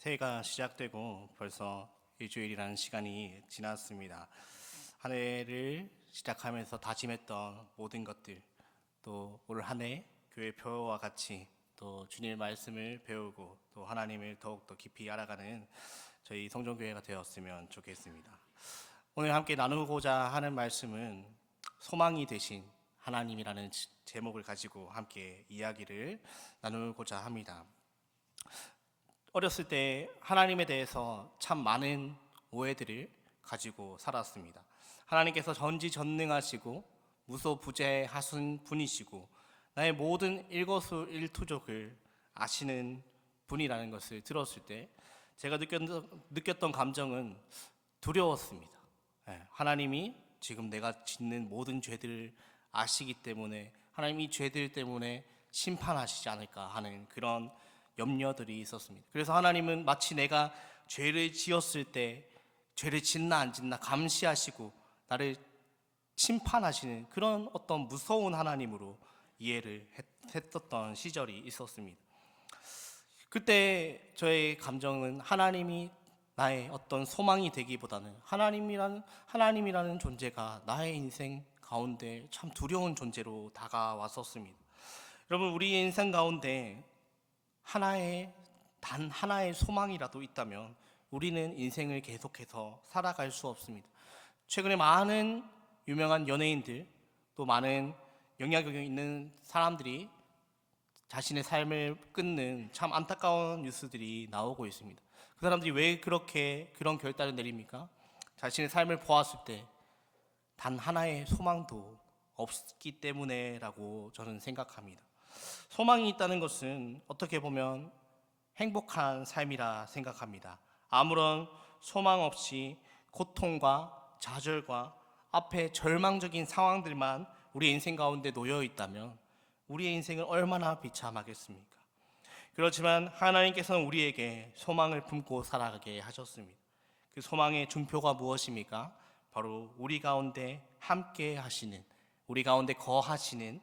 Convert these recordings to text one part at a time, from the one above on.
새해가 시작되고 벌써 일주일이라는 시간이 지났습니다. 한 해를 시작하면서 다짐했던 모든 것들 또 올 한 해 교회 표와 같이 또 주님의 말씀을 배우고 또 하나님을 더욱더 깊이 알아가는 저희 성전교회가 되었으면 좋겠습니다. 오늘 함께 나누고자 하는 말씀은 소망이 되신 하나님이라는 지- 제목을 가지고 함께 이야기를 나누고자 합니다. 어렸을 때 하나님에 대해서 참 많은 오해들을 가지고 살았습니다. 하나님께서 전지전능하시고 무소부재하신 분이시고 나의 모든 일거수일투족을 아시는 분이라는 것을 들었을 때 제가 느꼈던, 느꼈던 감정은 두려웠습니다. 예, 하나님이 지금 내가 짓는 모든 죄들을 아시기 때문에 하나님 이 죄들 때문에 심판하시지 않을까 하는 그런 염려들이 있었습니다. 그래서 하나님은 마치 내가 죄를 지었을 때 죄를 짓나 안 짓나 감시하시고 나를 심판하시는 그런 어떤 무서운 하나님으로 이해를 했- 했었던 시절이 있었습니다. 그때 저의 감정은 하나님이 나의 어떤 소망이 되기보다는 하나님이라는 하나님이라는 존재가 나의 인생 가운데 참 두려운 존재로 다가왔었습니다. 여러분 우리 인생 가운데 하나의 단 하나의 소망이라도 있다면 우리는 인생을 계속해서 살아갈 수 없습니다. 최근에 많은 유명한 연예인들 또 많은 영향력이 있는 사람들이 자신의 삶을 끊는 참 안타까운 뉴스들이 나오고 있습니다. 그 사람들이 왜 그렇게 그런 결단을 내립니까? 자신의 삶을 보았을 때 단 하나의 소망도 없기 때문에라고 저는 생각합니다. 소망이 있다는 것은 어떻게 보면 행복한 삶이라 생각합니다. 아무런 소망 없이 고통과 좌절과 앞에 절망적인 상황들만 우리 인생 가운데 놓여 있다면 우리의 인생은 얼마나 비참하겠습니까? 그렇지만 하나님께서는 우리에게 소망을 품고 살아가게 하셨습니다. 그 소망의 준표가 무엇입니까? 바로 우리 가운데 함께 하시는, 우리 가운데 거하시는,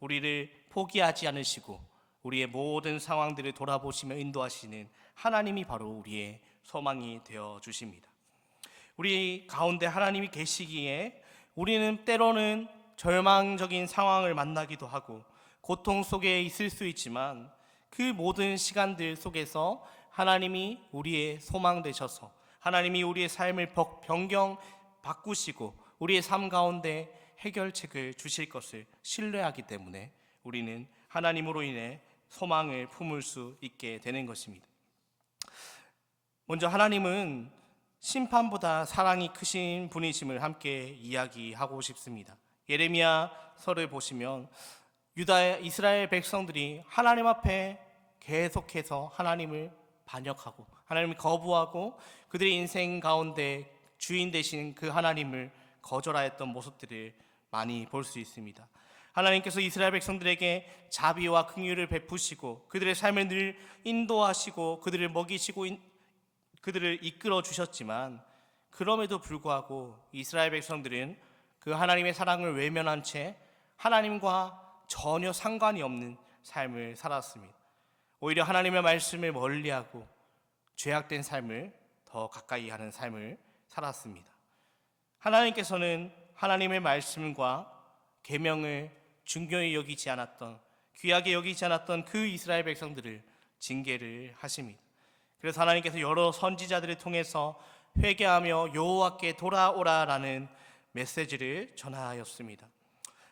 우리를 포기하지 않으시고 우리의 모든 상황들을 돌아보시며 인도하시는 하나님이 바로 우리의 소망이 되어 주십니다. 우리 가운데 하나님이 계시기에 우리는 때로는 절망적인 상황을 만나기도 하고 고통 속에 있을 수 있지만 그 모든 시간들 속에서 하나님이 우리의 소망 되셔서 하나님이 우리의 삶을 벅- 변경 바꾸시고 우리의 삶 가운데 해결책을 주실 것을 신뢰하기 때문에 우리는 하나님으로 인해 소망을 품을 수 있게 되는 것입니다. 먼저 하나님은 심판보다 사랑이 크신 분이심을 함께 이야기하고 싶습니다. 예레미야서를 보시면 유다 이스라엘 백성들이 하나님 앞에 계속해서 하나님을 반역하고 하나님을 거부하고 그들의 인생 가운데 주인 되신 그 하나님을 거절하였던 모습들을 많이 볼 수 있습니다. 하나님께서 이스라엘 백성들에게 자비와 긍휼을 베푸시고 그들의 삶을 늘 인도하시고 그들을 먹이시고 인- 그들을 이끌어 주셨지만 그럼에도 불구하고 이스라엘 백성들은 그 하나님의 사랑을 외면한 채 하나님과 전혀 상관이 없는 삶을 살았습니다. 오히려 하나님의 말씀을 멀리하고 죄악된 삶을 더 가까이 하는 삶을 살았습니다. 하나님께서는 하나님의 말씀과 계명을 중요히 여기지 않았던 귀하게 여기지 않았던 그 이스라엘 백성들을 징계를 하십니다. 그래서 하나님께서 여러 선지자들을 통해서 회개하며 여호와께 돌아오라라는 메시지를 전하였습니다.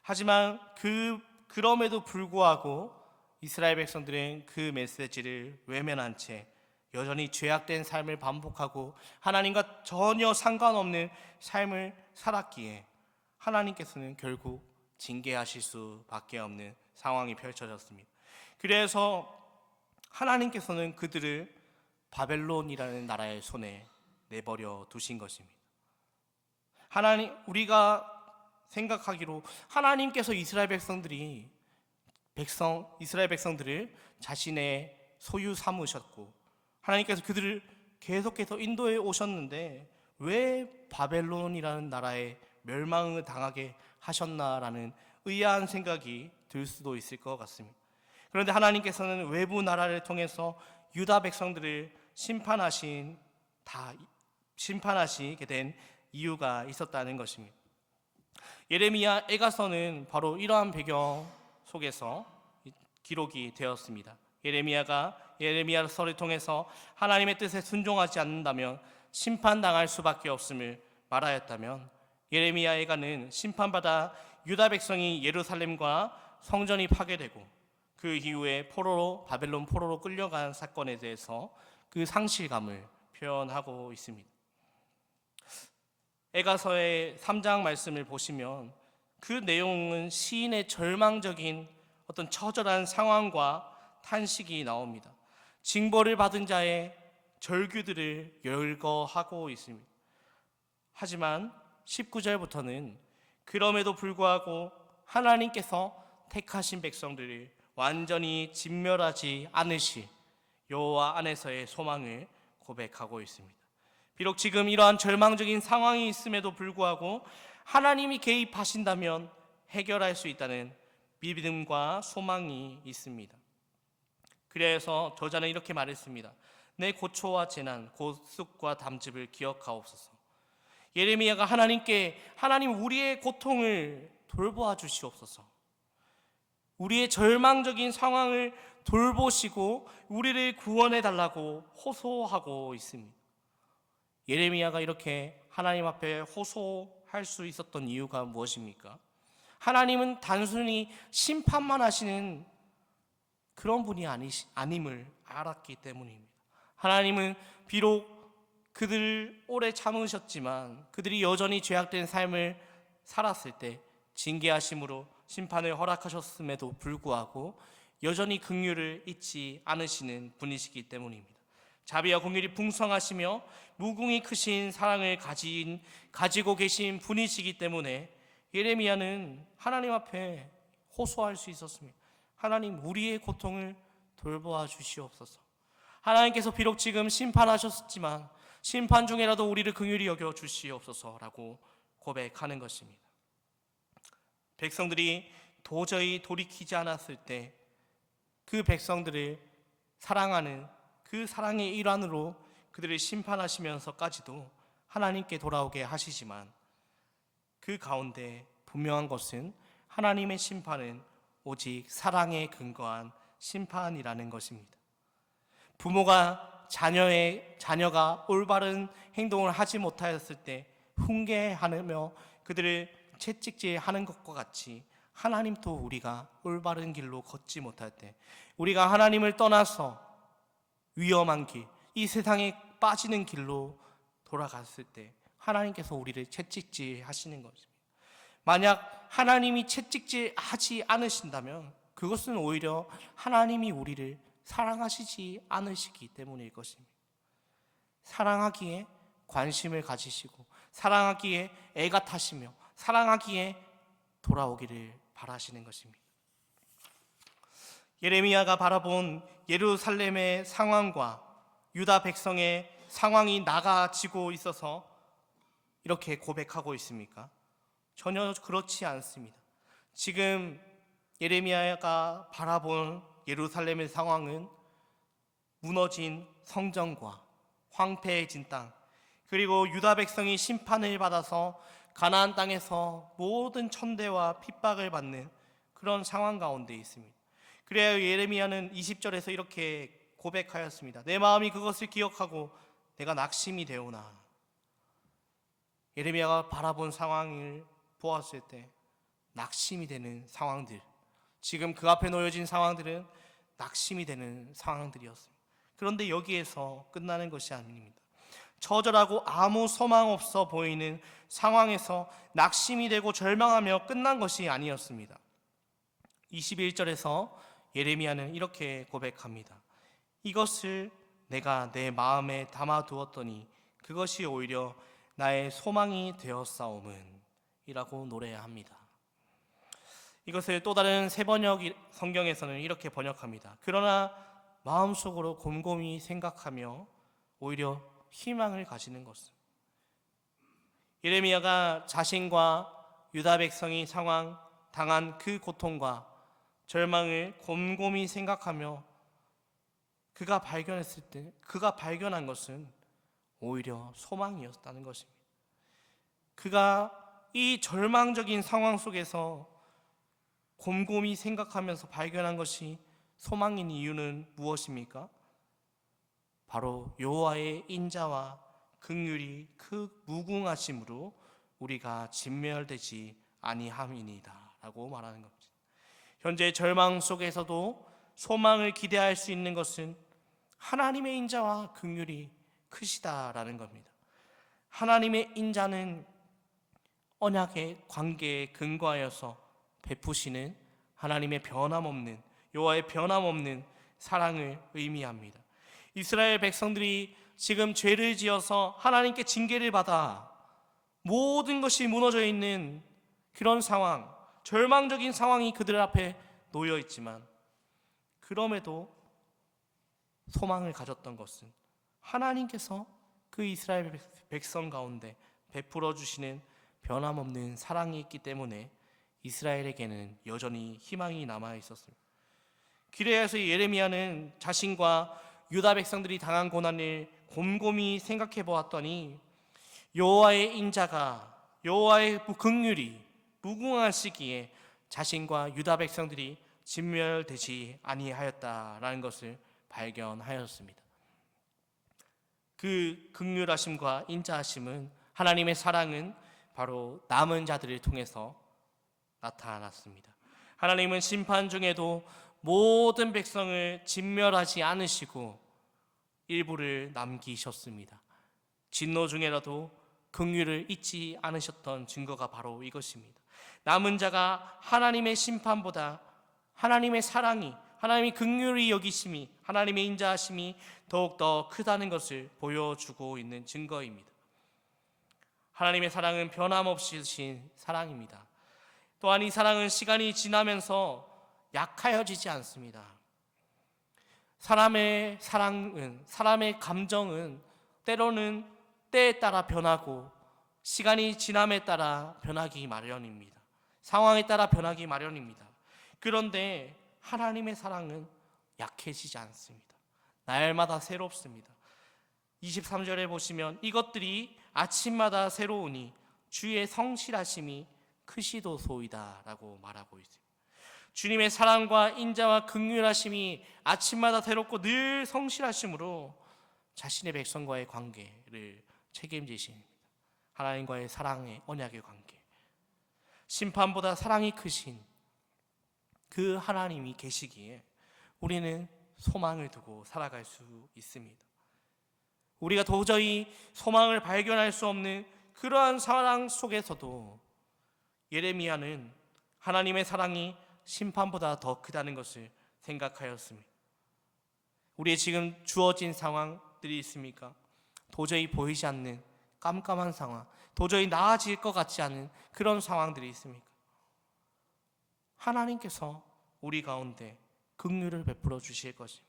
하지만 그 그럼에도 불구하고 이스라엘 백성들은 그 메시지를 외면한 채 여전히 죄악된 삶을 반복하고 하나님과 전혀 상관없는 삶을 살았기에 하나님께서는 결국 징계하실 수밖에 없는 상황이 펼쳐졌습니다. 그래서 하나님께서는 그들을 바벨론이라는 나라의 손에 내버려 두신 것입니다. 하나님 우리가 생각하기로 하나님께서 이스라엘 백성들이 백성 이스라엘 백성들을 자신의 소유 삼으셨고 하나님께서 그들을 계속해서 인도해 오셨는데 왜 바벨론이라는 나라에 멸망을 당하게 하셨나라는 의아한 생각이 들 수도 있을 것 같습니다. 그런데 하나님께서는 외부 나라를 통해서 유다 백성들을 심판하신 다 심판하시게 된 이유가 있었다는 것입니다. 예레미야 애가서는 바로 이러한 배경 속에서 기록이 되었습니다. 예레미야가 예레미야서를 통해서 하나님의 뜻에 순종하지 않는다면 심판당할 수밖에 없음을 말하였다면 예레미야 애가는 심판받아 유다 백성이 예루살렘과 성전이 파괴되고 그 이후에 포로로 바벨론 포로로 끌려간 사건에 대해서 그 상실감을 표현하고 있습니다. 에가서의 3장 말씀을 보시면 그 내용은 시인의 절망적인 어떤 처절한 상황과 탄식이 나옵니다. 징벌을 받은 자의 절규들을 열거하고 있습니다. 하지만 19절부터는 그럼에도 불구하고 하나님께서 택하신 백성들을 완전히 진멸하지 않으시 여호와 안에서의 소망을 고백하고 있습니다. 비록 지금 이러한 절망적인 상황이 있음에도 불구하고 하나님이 개입하신다면 해결할 수 있다는 믿음과 소망이 있습니다. 그래서 저자는 이렇게 말했습니다. 내 고초와 재난, 고습과 담즙을 기억하옵소서. 예레미야가 하나님께 하나님 우리의 고통을 돌보아 주시옵소서. 우리의 절망적인 상황을 돌보시고 우리를 구원해 달라고 호소하고 있습니다. 예레미야가 이렇게 하나님 앞에 호소할 수 있었던 이유가 무엇입니까? 하나님은 단순히 심판만 하시는 그런 분이 아니시, 아님을 알았기 때문입니다. 하나님은 비록 그들을 오래 참으셨지만 그들이 여전히 죄악된 삶을 살았을 때 징계하심으로 심판을 허락하셨음에도 불구하고 여전히 긍휼을 잊지 않으시는 분이시기 때문입니다. 자비와 공률이 풍성하시며 무궁히 크신 사랑을 가진 가지고 계신 분이시기 때문에 예레미야는 하나님 앞에 호소할 수 있었습니다. 하나님 우리의 고통을 돌보아 주시옵소서. 하나님께서 비록 지금 심판하셨지만 심판 중에라도 우리를 긍휼히 여겨 주시옵소서라고 고백하는 것입니다. 백성들이 도저히 돌이키지 않았을 때 그 백성들을 사랑하는 그 사랑의 일환으로 그들을 심판하시면서까지도 하나님께 돌아오게 하시지만 그 가운데 분명한 것은 하나님의 심판은 오직 사랑에 근거한 심판이라는 것입니다. 부모가 자녀의 자녀가 올바른 행동을 하지 못하였을 때 훈계하며 그들을 채찍질하는 것과 같이 하나님도 우리가 올바른 길로 걷지 못할 때 우리가 하나님을 떠나서 위험한 길, 이 세상에 빠지는 길로 돌아갔을 때 하나님께서 우리를 채찍질 하시는 것입니다. 만약 하나님이 채찍질 하지 않으신다면 그것은 오히려 하나님이 우리를 사랑하시지 않으시기 때문일 것입니다. 사랑하기에 관심을 가지시고 사랑하기에 애가 타시며 사랑하기에 돌아오기를 바라시는 것입니다. 예레미야가 바라본 예루살렘의 상황과 유다 백성의 상황이 나가지고 있어서 이렇게 고백하고 있습니까? 전혀 그렇지 않습니다. 지금 예레미야가 바라본 예루살렘의 상황은 무너진 성전과 황폐해진 땅, 그리고 유다 백성이 심판을 받아서 가나안 땅에서 모든 천대와 핍박을 받는 그런 상황 가운데 있습니다. 그래야 예레미야는 20절에서 이렇게 고백하였습니다. 내 마음이 그것을 기억하고 내가 낙심이 되오나. 예레미야가 바라본 상황을 보았을 때 낙심이 되는 상황들. 지금 그 앞에 놓여진 상황들은 낙심이 되는 상황들이었습니다. 그런데 여기에서 끝나는 것이 아닙니다. 처절하고 아무 소망 없어 보이는 상황에서 낙심이 되고 절망하며 끝난 것이 아니었습니다. 21절에서 예레미야는 이렇게 고백합니다. 이것을 내가 내 마음에 담아 두었더니 그것이 오히려 나의 소망이 되었사옴은 이라고 노래합니다. 이것을 또 다른 세 번역 성경에서는 이렇게 번역합니다. 그러나 마음속으로 곰곰이 생각하며 오히려 희망을 가지는 것은 예레미야가 자신과 유다 백성이 상황 당한 그 고통과 절망을 곰곰이 생각하며 그가 발견했을 때 그가 발견한 것은 오히려 소망이었다는 것입니다. 그가 이 절망적인 상황 속에서 곰곰이 생각하면서 발견한 것이 소망인 이유는 무엇입니까? 바로 여호와의 인자와 긍휼이 그 무궁하심으로 우리가 진멸되지 아니함이니다라고 말하는 겁니다. 현재 절망 속에서도 소망을 기대할 수 있는 것은 하나님의 인자와 긍휼이 크시다라는 겁니다. 하나님의 인자는 언약의 관계에 근거하여서 베푸시는 하나님의 변함없는 여호와의 변함없는 사랑을 의미합니다. 이스라엘 백성들이 지금 죄를 지어서 하나님께 징계를 받아 모든 것이 무너져 있는 그런 상황, 절망적인 상황이 그들 앞에 놓여 있지만 그럼에도 소망을 가졌던 것은 하나님께서 그 이스라엘 백성 가운데 베풀어 주시는 변함없는 사랑이 있기 때문에 이스라엘에게는 여전히 희망이 남아 있었습니다. 기레에서 예레미야는 자신과 유다 백성들이 당한 고난을 곰곰이 생각해 보았더니 여호와의 인자가 여호와의 긍휼이 무궁하시기에 자신과 유다 백성들이 진멸되지 아니하였다라는 것을 발견하였습니다. 그 긍휼하심과 인자하심은 하나님의 사랑은 바로 남은 자들을 통해서 나타났습니다. 하나님은 심판 중에도 모든 백성을 진멸하지 않으시고 일부를 남기셨습니다. 진노 중에라도 긍휼을 잊지 않으셨던 증거가 바로 이것입니다. 남은 자가 하나님의 심판보다 하나님의 사랑이 하나님의 긍휼이 여기심이 하나님의 인자하심이 더욱 더 크다는 것을 보여주고 있는 증거입니다. 하나님의 사랑은 변함없이 신 사랑입니다. 또한 이 사랑은 시간이 지나면서 약하여지지 않습니다. 사람의 사랑은 사람의 감정은 때로는 때에 따라 변하고 시간이 지남에 따라 변하기 마련입니다. 상황에 따라 변하기 마련입니다. 그런데 하나님의 사랑은 약해지지 않습니다. 날마다 새롭습니다. 23절에 보시면 이것들이 아침마다 새로우니 주의 성실하심이 크시도 소이다라고 말하고 있습니다. 주님의 사랑과 인자와 극률하심이 아침마다 새롭고 늘 성실하심으로 자신의 백성과의 관계를 책임지십니다. 하나님과의 사랑의 언약의 관계. 심판보다 사랑이 크신 그 하나님이 계시기에 우리는 소망을 두고 살아갈 수 있습니다. 우리가 도저히 소망을 발견할 수 없는 그러한 사랑 속에서도 예레미야는 하나님의 사랑이 심판보다 더 크다는 것을 생각하였습니다. 우리의 지금 주어진 상황들이 있습니까? 도저히 보이지 않는 깜깜한 상황, 도저히 나아질 것 같지 않은 그런 상황들이 있습니까? 하나님께서 우리 가운데 긍휼을 베풀어 주실 것입니다.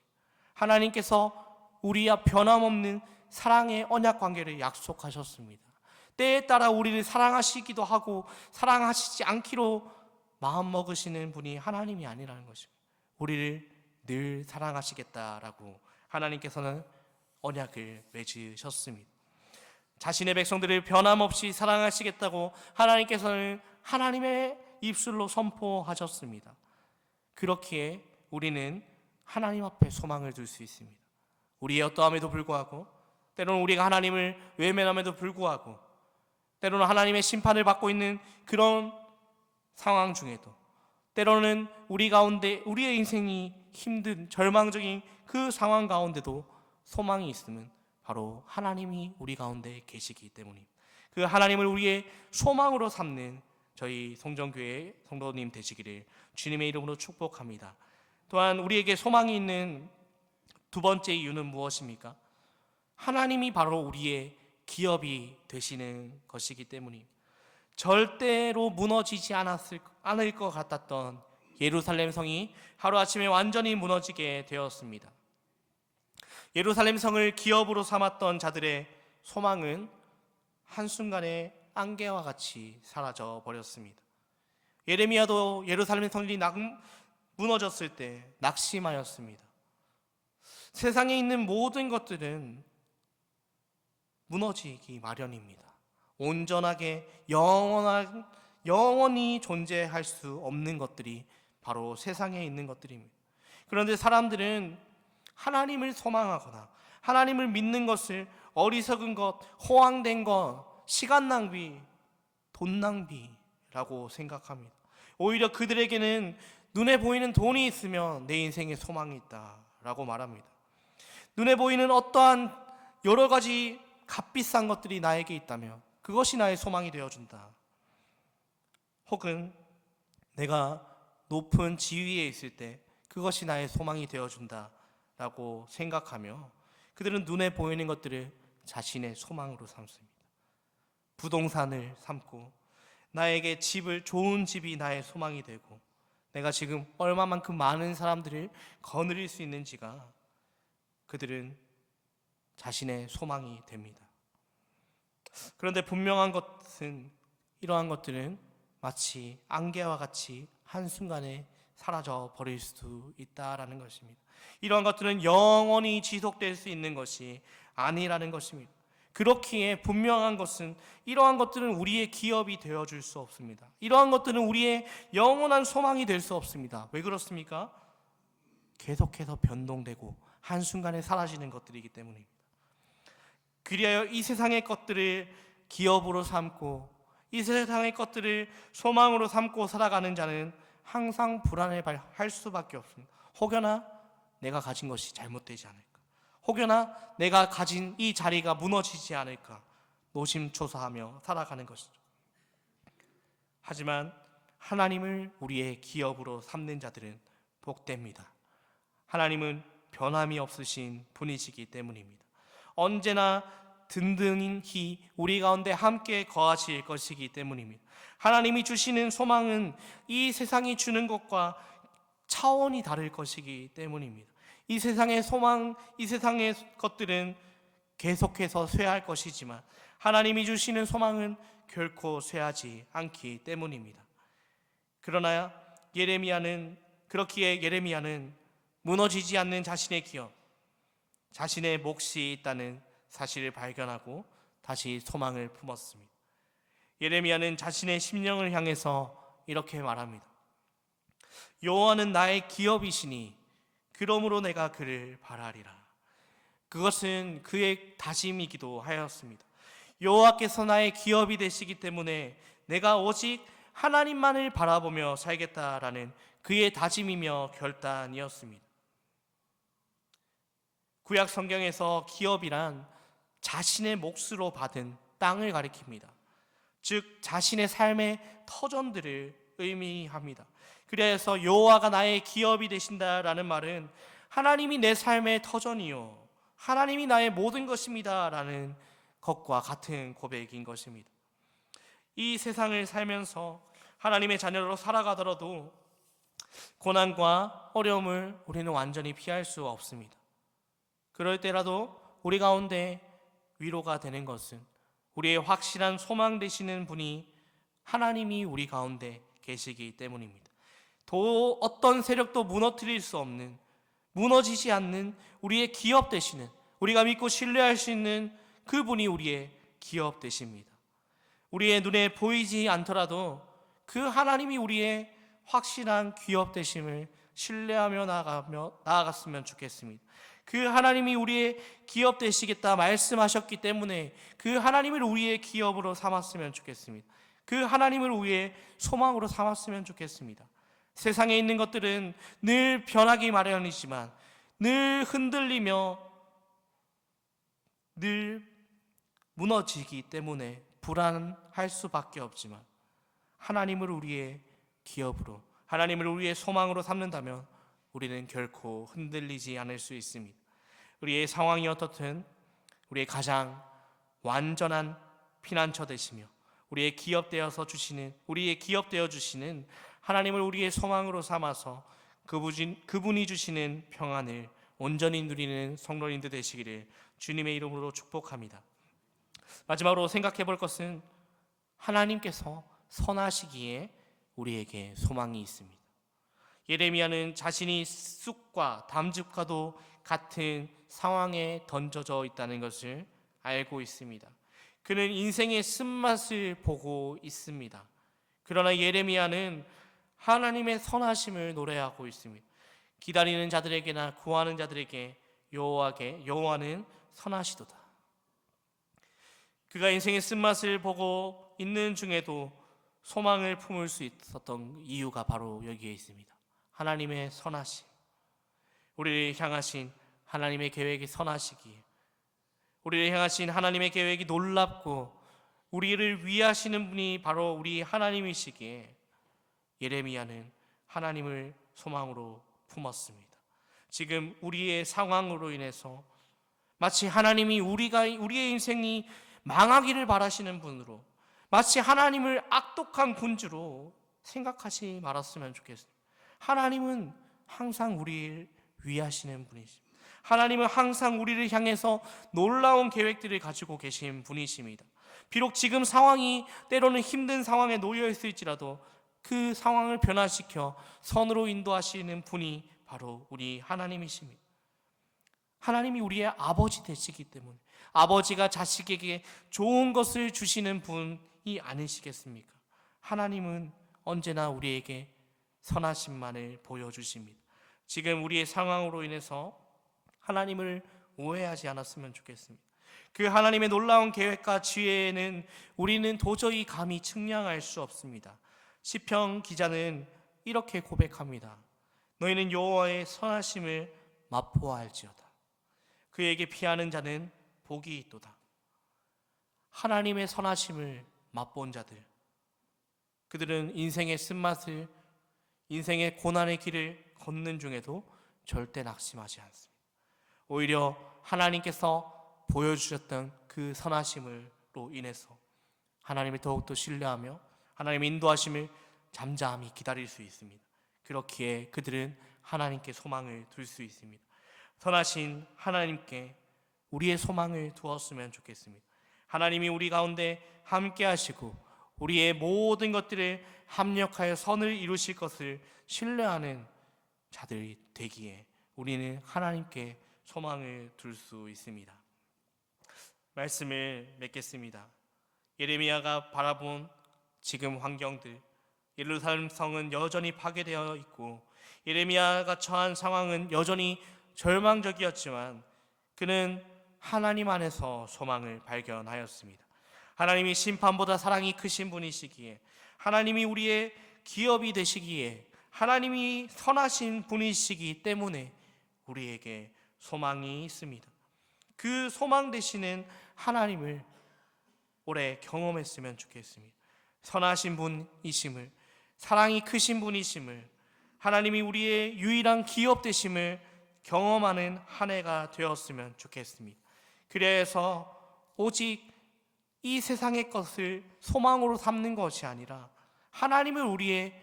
하나님께서 우리와 변함없는 사랑의 언약 관계를 약속하셨습니다. 때에 따라 우리를 사랑하시기도 하고 사랑하시지 않기로 마음 먹으시는 분이 하나님이 아니라는 것입니다. 우리를 늘 사랑하시겠다라고 하나님께서는 언약을 맺으셨습니다. 자신의 백성들을 변함없이 사랑하시겠다고 하나님께서는 하나님의 입술로 선포하셨습니다. 그렇기에 우리는 하나님 앞에 소망을 둘 수 있습니다. 우리의 어떠함에도 불구하고 때로는 우리가 하나님을 외면함에도 불구하고 때로는 하나님의 심판을 받고 있는 그런 상황 중에도 때로는 우리 가운데 우리의 인생이 힘든 절망적인 그 상황 가운데도 소망이 있으면 바로 하나님이 우리 가운데 계시기 때문입니다. 그 하나님을 우리의 소망으로 삼는 저희 성전교회 성도님 되시기를 주님의 이름으로 축복합니다. 또한 우리에게 소망이 있는 두 번째 이유는 무엇입니까? 하나님이 바로 우리의 기업이 되시는 것이기 때문입니다. 절대로 무너지지 않았을, 않을 것 같았던 예루살렘 성이 하루아침에 완전히 무너지게 되었습니다. 예루살렘 성을 기업으로 삼았던 자들의 소망은 한순간에 안개와 같이 사라져 버렸습니다. 예레미야도 예루살렘 성이 무너졌을 때 낙심하였습니다. 세상에 있는 모든 것들은 무너지기 마련입니다. 온전하게 영원한 영원히 존재할 수 없는 것들이 바로 세상에 있는 것들입니다. 그런데 사람들은 하나님을 소망하거나 하나님을 믿는 것을 어리석은 것, 호황된 것, 시간 낭비, 돈 낭비라고 생각합니다. 오히려 그들에게는 눈에 보이는 돈이 있으면 내 인생에 소망이 있다라고 말합니다. 눈에 보이는 어떠한 여러 가지 값비싼 것들이 나에게 있다면 그것이 나의 소망이 되어준다. 혹은 내가 높은 지위에 있을 때 그것이 나의 소망이 되어준다 라고 생각하며 그들은 눈에 보이는 것들을 자신의 소망으로 삼습니다. 부동산을 삼고 나에게 집을 좋은 집이 나의 소망이 되고 내가 지금 얼마만큼 많은 사람들을 거느릴 수 있는지가 그들은 자신의 소망이 됩니다. 그런데 분명한 것은 이러한 것들은 마치 안개와 같이 한순간에 사라져 버릴 수 있다라는 것입니다. 이러한 것들은 영원히 지속될 수 있는 것이 아니라는 것입니다. 그렇기에 분명한 것은 이러한 것들은 우리의 기업이 되어 줄 수 없습니다. 이러한 것들은 우리의 영원한 소망이 될 수 없습니다. 왜 그렇습니까? 계속해서 변동되고 한순간에 사라지는 것들이기 때문입니다. 그리하여 이 세상의 것들을 기업으로 삼고 이 세상의 것들을 소망으로 삼고 살아가는 자는 항상 불안해 할 수밖에 없습니다. 혹여나 내가 가진 것이 잘못되지 않을까? 혹여나 내가 가진 이 자리가 무너지지 않을까? 노심초사하며 살아가는 것이죠. 하지만 하나님을 우리의 기업으로 삼는 자들은 복됩니다. 하나님은 변함이 없으신 분이시기 때문입니다. 언제나 든든히 우리 가운데 함께 거하실 것이기 때문입니다. 하나님이 주시는 소망은 이 세상이 주는 것과 차원이 다를 것이기 때문입니다. 이 세상의 소망, 이 세상의 것들은 계속해서 쇠할 것이지만 하나님이 주시는 소망은 결코 쇠하지 않기 때문입니다. 그러나 예레미야는 그렇기에 예레미야는 무너지지 않는 자신의 기업, 자신의 몫이 있다는 사실을 발견하고 다시 소망을 품었습니다. 예레미야는 자신의 심령을 향해서 이렇게 말합니다. 여호와는 나의 기업이시니 그러므로 내가 그를 바라리라. 그것은 그의 다짐이기도 하였습니다. 여호와께서 나의 기업이 되시기 때문에 내가 오직 하나님만을 바라보며 살겠다라는 그의 다짐이며 결단이었습니다. 구약 성경에서 기업이란 자신의 몫으로 받은 땅을 가리킵니다. 즉 자신의 삶의 터전들을 의미합니다. 그래서 여호와가 나의 기업이 되신다라는 말은 하나님이 내 삶의 터전이요 하나님이 나의 모든 것입니다라는 것과 같은 고백인 것입니다. 이 세상을 살면서 하나님의 자녀로 살아가더라도 고난과 어려움을 우리는 완전히 피할 수 없습니다. 그럴 때라도 우리 가운데 위로가 되는 것은 우리의 확실한 소망 되시는 분이 하나님이 우리 가운데 계시기 때문입니다. 또 어떤 세력도 무너뜨릴 수 없는 무너지지 않는 우리의 기업 되시는 우리가 믿고 신뢰할 수 있는 그분이 우리의 기업 되십니다. 우리의 눈에 보이지 않더라도 그 하나님이 우리의 확실한 기업 되심을 신뢰하며 나아가며 나아갔으면 좋겠습니다. 그 하나님이 우리의 기업 되시겠다 말씀하셨기 때문에 그 하나님을 우리의 기업으로 삼았으면 좋겠습니다. 그 하나님을 우리의 소망으로 삼았으면 좋겠습니다. 세상에 있는 것들은 늘 변하기 마련이지만 늘 흔들리며 늘 무너지기 때문에 불안할 수밖에 없지만 하나님을 우리의 기업으로 하나님을 우리의 소망으로 삼는다면 우리는 결코 흔들리지 않을 수 있습니다. 우리의 상황이 어떻든 우리의 가장 완전한 피난처 되시며 우리의 기업 되어서 주시는 우리의 기업 되어 주시는 하나님을 우리의 소망으로 삼아서 그분, 그분이 주시는 평안을 온전히 누리는 성도인들 되시기를 주님의 이름으로 축복합니다. 마지막으로 생각해 볼 것은 하나님께서 선하시기에 우리에게 소망이 있습니다. 예레미야는 자신이 쑥과 담즙과도 같은 상황에 던져져 있다는 것을 알고 있습니다. 그는 인생의 쓴맛을 보고 있습니다. 그러나 예레미야는 하나님의 선하심을 노래하고 있습니다. 기다리는 자들에게나 구하는 자들에게 여호와께 여호와는 선하시도다. 그가 인생의 쓴맛을 보고 있는 중에도 소망을 품을 수 있었던 이유가 바로 여기에 있습니다. 하나님의 선하심. 우리를 향하신 하나님의 계획이 선하시기에 우리를 향하신 하나님의 계획이 놀랍고 우리를 위하시는 분이 바로 우리 하나님이시기에 예레미야는 하나님을 소망으로 품었습니다. 지금 우리의 상황으로 인해서 마치 하나님이 우리가 우리의 인생이 망하기를 바라시는 분으로 마치 하나님을 악독한 군주로 생각하지 말았으면 좋겠습니다. 하나님은 항상 우리를 위하시는 분이십니다. 하나님은 항상 우리를 향해서 놀라운 계획들을 가지고 계신 분이십니다. 비록 지금 상황이 때로는 힘든 상황에 놓여 있을지라도 그 상황을 변화시켜 선으로 인도하시는 분이 바로 우리 하나님이십니다. 하나님이 우리의 아버지 되시기 때문에 아버지가 자식에게 좋은 것을 주시는 분이 아니시겠습니까? 하나님은 언제나 우리에게 선하심만을 보여주십니다. 지금 우리의 상황으로 인해서 하나님을 오해하지 않았으면 좋겠습니다. 그 하나님의 놀라운 계획과 지혜에는 우리는 도저히 감히 측량할 수 없습니다. 시편 기자는 이렇게 고백합니다. 너희는 여호와의 선하심을 맛보아할지어다. 그에게 피하는 자는 복이 있도다. 하나님의 선하심을 맛본 자들, 그들은 인생의 쓴맛을, 인생의 고난의 길을 걷는 중에도 절대 낙심하지 않습니다. 오히려 하나님께서 보여주셨던 그 선하심으로 인해서 하나님을 더욱더 신뢰하며 하나님의 인도하심을 잠잠히 기다릴 수 있습니다. 그렇기에 그들은 하나님께 소망을 둘 수 있습니다. 선하신 하나님께 우리의 소망을 두었으면 좋겠습니다. 하나님이 우리 가운데 함께 하시고 우리의 모든 것들을 합력하여 선을 이루실 것을 신뢰하는 자들이 되기에 우리는 하나님께 소망을 둘 수 있습니다. 말씀을 맺겠습니다. 예레미야가 바라본 지금 환경들, 예루살렘 성은 여전히 파괴되어 있고 예레미야가 처한 상황은 여전히 절망적이었지만 그는 하나님 안에서 소망을 발견하였습니다. 하나님이 심판보다 사랑이 크신 분이시기에 하나님이 우리의 기업이 되시기에 하나님이 선하신 분이시기 때문에 우리에게 소망이 있습니다. 그 소망 되시는 하나님을 올해 경험했으면 좋겠습니다. 선하신 분이심을, 사랑이 크신 분이심을, 하나님이 우리의 유일한 기업 되심을 경험하는 한 해가 되었으면 좋겠습니다. 그래서 오직 이 세상의 것을 소망으로 삼는 것이 아니라 하나님을 우리의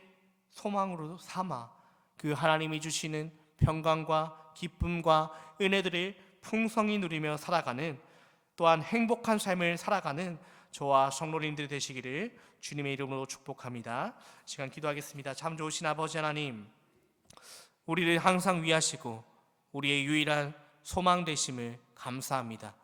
소망으로 삼아 그 하나님이 주시는 평강과 기쁨과 은혜들을 풍성히 누리며 살아가는 또한 행복한 삶을 살아가는 저와 성로님들 되시기를 주님의 이름으로 축복합니다. 시간 기도하겠습니다. 참 좋으신 아버지 하나님, 우리를 항상 위하시고 우리의 유일한 소망 되심을 감사합니다.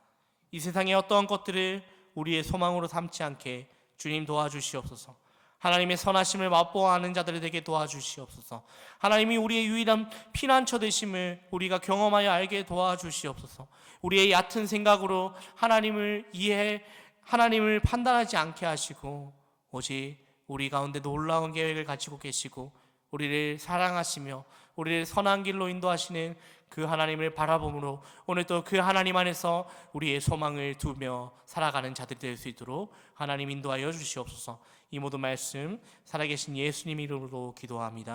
이 세상의 어떠한 것들을 우리의 소망으로 삼지 않게 주님 도와주시옵소서. 하나님의 선하심을 맛보아하는 자들에게 도와주시옵소서. 하나님이 우리의 유일한 피난처 되심을 우리가 경험하여 알게 도와주시옵소서. 우리의 얕은 생각으로 하나님을 이해 하나님을 판단하지 않게 하시고 오직 우리 가운데 놀라운 계획을 가지고 계시고 우리를 사랑하시며 우리를 선한 길로 인도하시는 그 하나님을 바라봄으로 오늘 또 그 하나님 안에서 우리의 소망을 두며 살아가는 자들이 될 수 있도록 하나님 인도하여 주시옵소서. 이 모든 말씀 살아계신 예수님 이름으로 기도합니다.